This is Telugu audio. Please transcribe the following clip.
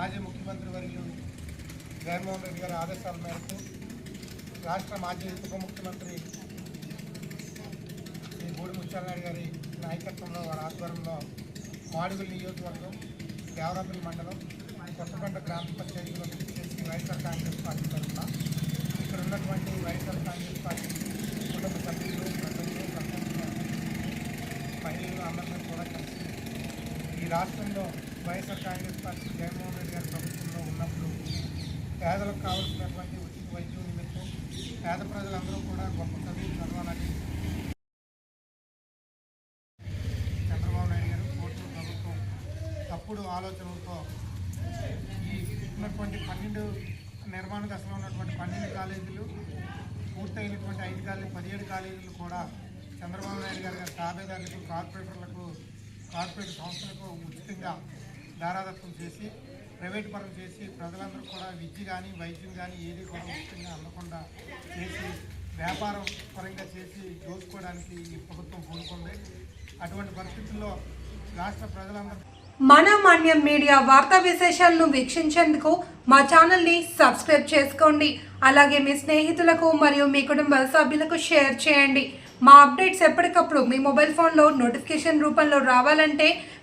మాజీ ముఖ్యమంత్రి వర్యం రెడ్డి గారి ఆదేశాల మేరకు రాష్ట్ర మాజీ ఉప ముఖ్యమంత్రి శ్రీ గూడి ముత్యాలనాయుడు గారి నాయకత్వంలో వారి ఆధ్వర్యంలో మాడుగుల నియోజకవర్గం దేవరాపల్లి మండలం కొత్తపేట గ్రామ పంచాయతీలో చేసి వైఎస్ఆర్ కాంగ్రెస్ పార్టీ తరఫున ఇక్కడ ఉన్నటువంటి వైఎస్ఆర్ కాంగ్రెస్ పార్టీ కుటుంబ సభ్యులు ప్రజలు ప్రపంచ మహిళలు అందరినీ కూడా కలిసి ఈ రాష్ట్రంలో YSR Congress party Jaganmohan Reddy గారి ప్రభుత్వంలో ఉన్నప్పుడు పేదలకు కావాల్సినటువంటి ఉచిత వైద్యం నిమిత్తం పేద ప్రజలందరూ కూడా గొప్ప చదువు చదవాలని చంద్రబాబు నాయుడు గారు కోర్టు ప్రభుత్వం తప్పుడు ఆలోచనలతో ఈ ఉన్నటువంటి పన్నెండు నిర్మాణ దశలో ఉన్నటువంటి పన్నెండు కాలేజీలు పూర్తయినటువంటి ఐదు కాలేజీ పదిహేడు కాలేజీలు కూడా చంద్రబాబు నాయుడు గారి గారి తాబేదారులకు కార్పొరేటర్లకు కార్పొరేట్ సంస్థలకు ఉచితంగా దారాదత్వం చేసి ప్రైవేట్ పరం చేసి ప్రజలందరూ కూడా విద్య కానీ వైద్యం కానీ ఏది కూడా ఉచితంగా అందకుండా చేసి వ్యాపారం పరంగా చేసి దోచుకోవడానికి ఈ ప్రభుత్వం కోరుకుంది అటువంటి పరిస్థితుల్లో రాష్ట్ర ప్రజలందరూ మన మాన్యం మీడియా వార్తా విశేషాలను వీక్షించేందుకు మా ఛానల్ని సబ్స్క్రైబ్ చేసుకోండి. అలాగే మీ స్నేహితులకు మరియు మీ కుటుంబ సభ్యులకు షేర్ చేయండి. మా అప్డేట్స్ ఎప్పటికప్పుడు మీ మొబైల్ ఫోన్లో నోటిఫికేషన్ రూపంలో రావాలంటే